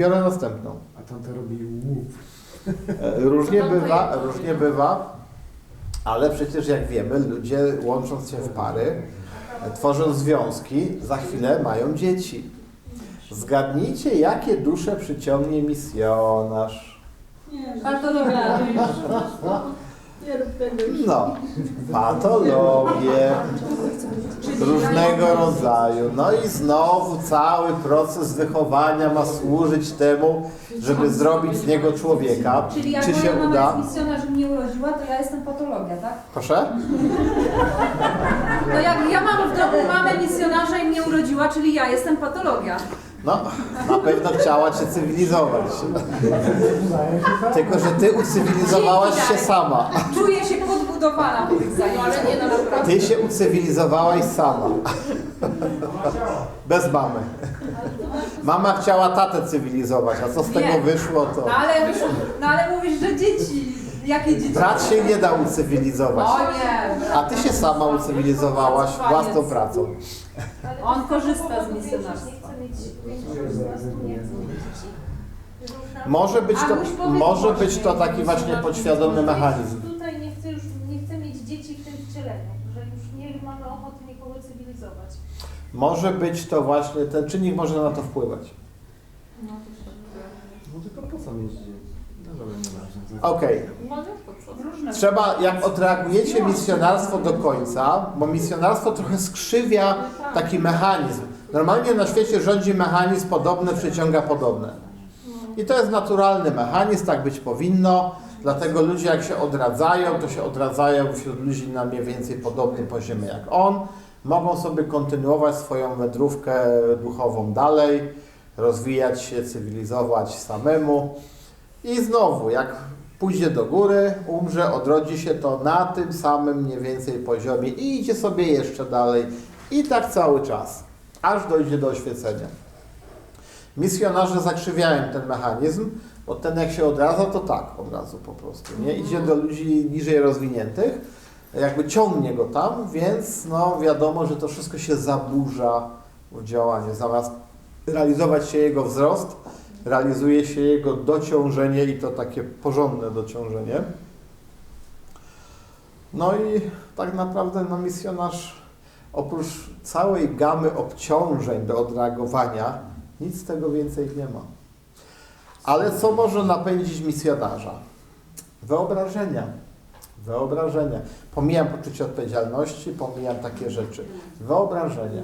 biorę następną. A tamta robi łup. E, Różnie bywa, różnie bywa, ale przecież jak wiemy, ludzie łącząc się w pary, tworząc związki, za chwilę mają dzieci. Zgadnijcie, jakie dusze przyciągnie misjonarz. Patologia. Nie rób tego już. No, patologie różnego rodzaju. No i znowu cały proces wychowania ma służyć temu, żeby zrobić z niego człowieka. Czyli jak Czy się moja mama uda? jest misjonarzem nie urodziła, to ja jestem patologia, tak? Proszę? No jak ja mam w domu mamę misjonarza i mnie urodziła, czyli ja jestem patologia. No, na pewno chciała cię cywilizować. Tylko, że ty ucywilizowałaś się sama. Czuję się podbudowana po tych zajęciach. ale nie no naprawdę. Ty się ucywilizowałaś sama. Bez mamy. Mama chciała tatę cywilizować, a co z tego Nie. wyszło, to... No ale, no ale mówisz, że dzieci. Jakie dzieci? Brat się nie da ucywilizować. O nie. A ty się sama ucywilizowałaś własną pracą. On korzysta z misjonarstwa. Nie nie Może być to, może być to taki właśnie podświadomy mechanizm. Tutaj nie chcę już nie chcę mieć dzieci w tym wcieleniu, że już nie mamy ochoty nikogo cywilizować. Może być to właśnie, ten czynnik może na to wpływać. No tylko po co dzieci? No. Okej, No co? Różne. Trzeba, jak odreagujecie misjonarstwo do końca, bo misjonarstwo trochę skrzywia taki mechanizm. Normalnie na świecie rządzi mechanizm podobny przyciąga podobne. I to jest naturalny mechanizm, tak być powinno. Dlatego ludzie jak się odradzają, to się odradzają wśród ludzi na mniej więcej podobnym poziomie jak on. Mogą sobie kontynuować swoją wędrówkę duchową dalej, rozwijać się, cywilizować samemu. I znowu, jak pójdzie do góry, umrze, odrodzi się to na tym samym mniej więcej poziomie i idzie sobie jeszcze dalej. I tak cały czas, aż dojdzie do oświecenia. Misjonarze zakrzywiają ten mechanizm, bo ten jak się odradza, to tak od razu po prostu. Nie idzie do ludzi niżej rozwiniętych, jakby ciągnie go tam, więc no wiadomo, że to wszystko się zaburza w działaniu. Zamiast realizować się jego wzrost, realizuje się jego dociążenie i to takie porządne dociążenie. No i tak naprawdę no, misjonarz oprócz całej gamy obciążeń do odreagowania, nic z tego więcej nie ma. Ale co może napędzić misjonarza? Wyobrażenia. Wyobrażenia. Pomijam poczucie odpowiedzialności, pomijam takie rzeczy. Wyobrażenia.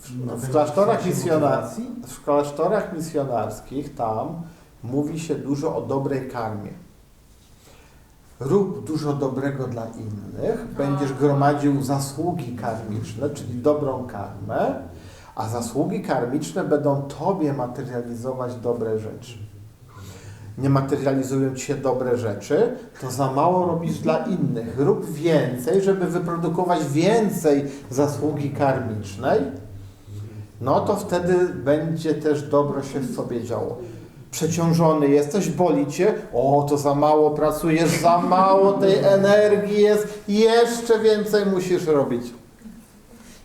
W, w klasztorach misjonarskich w klasztorach misjonarskich tam mówi się dużo o dobrej karmie. Rób dużo dobrego dla innych, będziesz gromadził zasługi karmiczne, czyli dobrą karmę, a zasługi karmiczne będą Tobie materializować dobre rzeczy. Nie materializują Ci się dobre rzeczy, to za mało robisz dla innych. Rób więcej, żeby wyprodukować więcej zasługi karmicznej, no to wtedy będzie też dobro się w sobie działo. Przeciążony jesteś, boli cię, o to za mało pracujesz, za mało tej energii jest, jeszcze więcej musisz robić.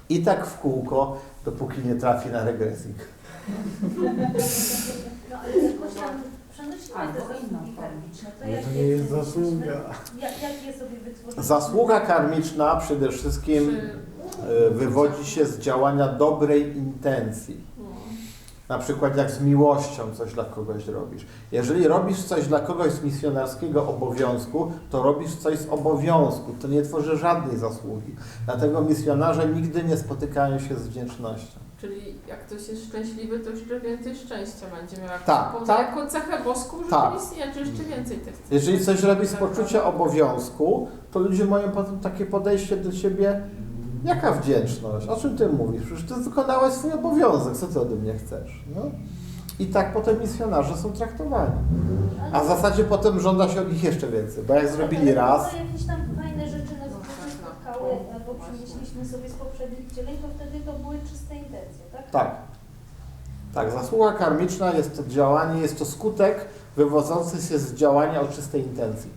I tak w kółko, dopóki nie trafi na regresik. No ale jakoś tam Albo te zasługi karmiczne. To jak to nie jest zasługa. Jak, jak je sobie wytworzyliśmy? Zasługa karmiczna przede wszystkim y, wywodzi się z działania dobrej intencji. Na przykład jak z miłością coś dla kogoś robisz. Jeżeli robisz coś dla kogoś z misjonarskiego obowiązku, to robisz coś z obowiązku. To nie tworzy żadnej zasługi. Dlatego misjonarze nigdy nie spotykają się z wdzięcznością. Czyli jak ktoś jest szczęśliwy, to jeszcze więcej szczęścia będzie miał. Tak, tak. jako cechę boską, żeby Tak. istnieć, że jeszcze więcej tych cech. Jeżeli coś robisz z poczucia obowiązku, to ludzie mają potem takie podejście do ciebie, jaka wdzięczność, o czym ty mówisz? Przecież ty wykonałeś swój obowiązek, co ty ode mnie chcesz? No? I tak potem misjonarze są traktowani. A w zasadzie potem żąda się od nich jeszcze więcej, bo jak zrobili raz, jakieś tam fajne rzeczy nas spotkały, albo przenieśliśmy sobie z poprzednich wcieleń, to wtedy to były czyste intencje, tak? Tak. Tak, zasługa karmiczna jest to działanie, jest to skutek wywodzący się z działania o czystej intencji.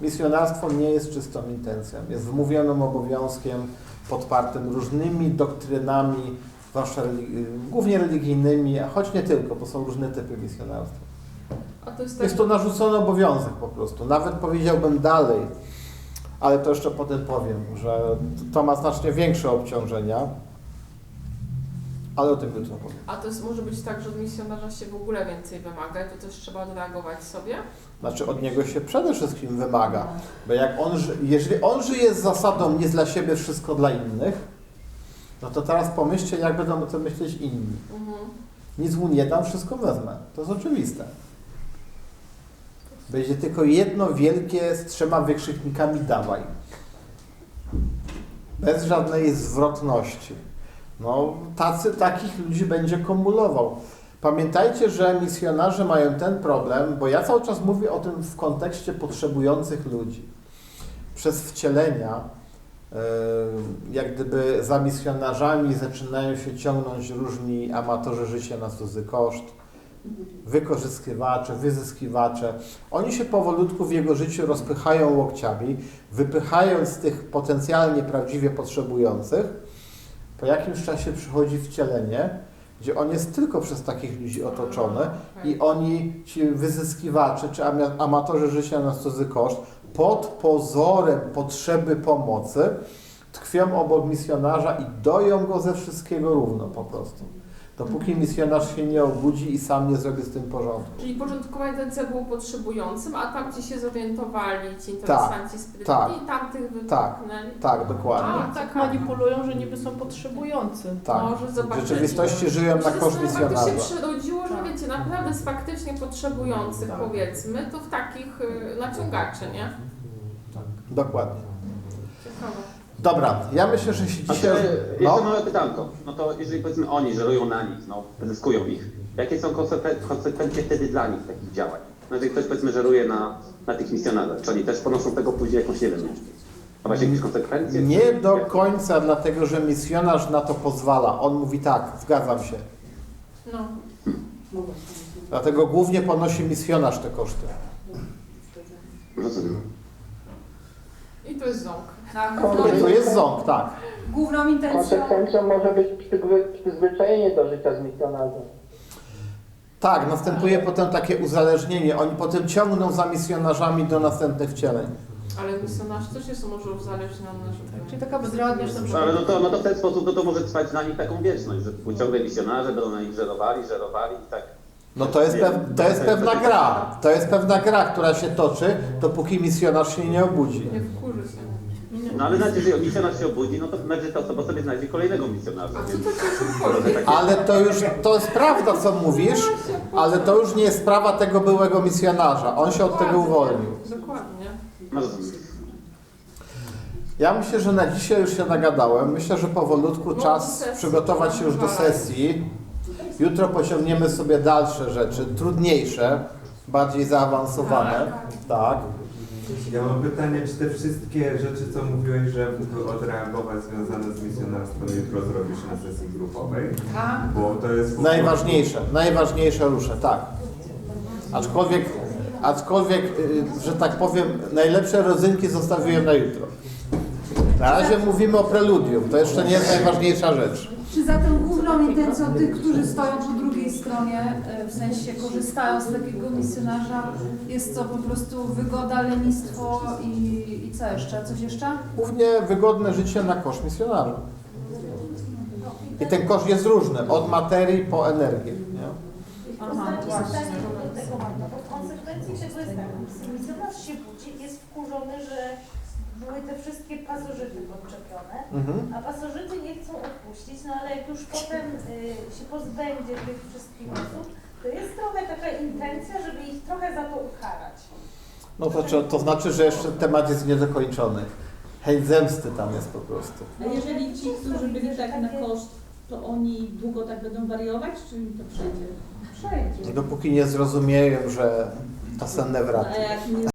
Misjonarstwo nie jest czystą intencją, jest wymówionym obowiązkiem podpartym różnymi doktrynami zwłaszcza religi- głównie religijnymi, a choć nie tylko, bo są różne typy misjonarstwa. To jest tak, Jest to narzucony obowiązek po prostu. Nawet powiedziałbym dalej, ale to jeszcze potem powiem, że to ma znacznie większe obciążenia, ale o tym jutro powiem. a to jest, może być tak, że od misjonarza się w ogóle więcej wymaga i to też trzeba odreagować sobie? Znaczy od niego się przede wszystkim wymaga, bo jak on, jeżeli on żyje z zasadą nie dla siebie, wszystko dla innych, no to teraz pomyślcie, jak będą o tym myśleć inni. Mhm. Nic mu nie dam, wszystko wezmę. To jest oczywiste. Będzie tylko jedno wielkie z trzema wykrzyknikami dawaj. Bez żadnej zwrotności. No, tacy, takich ludzi będzie kumulował. Pamiętajcie, że misjonarze mają ten problem, bo ja cały czas mówię o tym w kontekście potrzebujących ludzi. Przez wcielenia, yy, jak gdyby za misjonarzami zaczynają się ciągnąć różni amatorzy życia na cudzy koszt, wykorzystywacze, wyzyskiwacze. Oni się powolutku w jego życiu rozpychają łokciami, wypychając tych potencjalnie prawdziwie potrzebujących. Po jakimś czasie przychodzi wcielenie, gdzie on jest tylko przez takich ludzi otoczony Okej. i oni, ci wyzyskiwacze czy ama- amatorzy życia na cudzy koszt, pod pozorem potrzeby pomocy tkwią obok misjonarza i doją go ze wszystkiego równo po prostu. Dopóki misjonarz się nie obudzi i sam nie zrobi z tym porządku. Czyli początkowa intencja było potrzebującym, a tam ci się zorientowali ci interesanci sprytni tak, i tamtych tak, wypchnęli. Tak, dokładnie. A, tak manipulują, że niby są potrzebujący. Tak. Może W zobaczyli. rzeczywistości żyją na koszt misjonarza. przyrodziło, że Tak. wiecie, naprawdę z faktycznie potrzebujących Tak. powiedzmy, to w takich y, naciągaczy, nie? Tak. Dokładnie. Ciekawe. Dobra, ja myślę, że się dzisiaj... jeszcze, No, małe pytanko. No to jeżeli powiedzmy oni żerują na nich, no, zyskują ich, jakie są konsekwen- konsekwencje wtedy dla nich takich działań? No jeżeli ktoś powiedzmy żeruje na, na tych misjonarzach, czy oni też ponoszą tego później jakąś, nie wiem, a właśnie jakieś konsekwencje? nie czy- do końca, dlatego że misjonarz na to pozwala. On mówi tak, zgadzam się. No. Dlatego głównie ponosi misjonarz te koszty. Rozumiem. I to jest ząg. Tak, To jest ząg, tak. Główną intencją. Konsekwencją może być przyzwy- przyzwyczajenie do życia z misjonarzem. Tak, następuje potem takie uzależnienie. Oni potem ciągną za misjonarzami do następnych wcieleń. Ale misjonarz też jest może uzależniony, żeby... Czyli taka bezradność na No, przykład. ale no to, no to w ten sposób no to może trwać dla nich taką wieczność, że ciągle misjonarze będą na nich żerowali, żerowali i tak. No to jest, pew, to jest pewna gra. To jest pewna gra, która się toczy, dopóki misjonarz się nie obudzi. Nie wkurzy się. No ale nawet jeżeli misjonarz się obudzi, no to znaczy ta osoba sobie znajdzie kolejnego misjonarza. Więc-? Ale to już, to jest prawda, co mówisz, ale to już nie jest sprawa tego byłego misjonarza. On się od tego uwolnił. Dokładnie. No. Ja myślę, że na dzisiaj już się nagadałem. Myślę, że powolutku No, czas przygotować się już do sesji. Jutro pociągniemy sobie dalsze rzeczy, trudniejsze, bardziej zaawansowane. Tak. Ja mam pytanie, czy te wszystkie rzeczy, co mówiłeś, że mógłby odreagować związane z misjonarstwem, jutro zrobisz na sesji grupowej? Tak. Bo to jest... Najważniejsze, najważniejsze rusze, tak. Aczkolwiek, aczkolwiek, y, że tak powiem, najlepsze rodzynki zostawiłem na jutro. Na razie mówimy o preludium, to jeszcze nie jest najważniejsza rzecz. Czy zatem główną intencją tych, którzy stoją drugiej stronie, e, w sensie korzystają z takiego misjonarza, jest co po prostu wygoda, lenistwo i, i co jeszcze? Coś jeszcze? Głównie wygodne życie na koszt misjonarza. I ten koszt jest różny, od materii po energię. Nie? To znaczy pytanie do tego no bo w konsekwencji tego jest tak, misjonarz się budzi, jest wkurzony, że były te wszystkie pasożyty podczepione, Mhm. a pasożyty nie chcą odpuścić, no ale jak już potem y, się pozbędzie tych wszystkich osób, to jest trochę taka intencja, żeby ich trochę za to ukarać. No to, czy- to znaczy, że jeszcze temat jest niedokończony. Chęć zemsty tam jest po prostu. A jeżeli ci, którzy byli tak na koszt, to oni długo tak będą wariować, czy im to przejdzie? Przejdzie. Dopóki nie zrozumieją, że to wraty. jak nie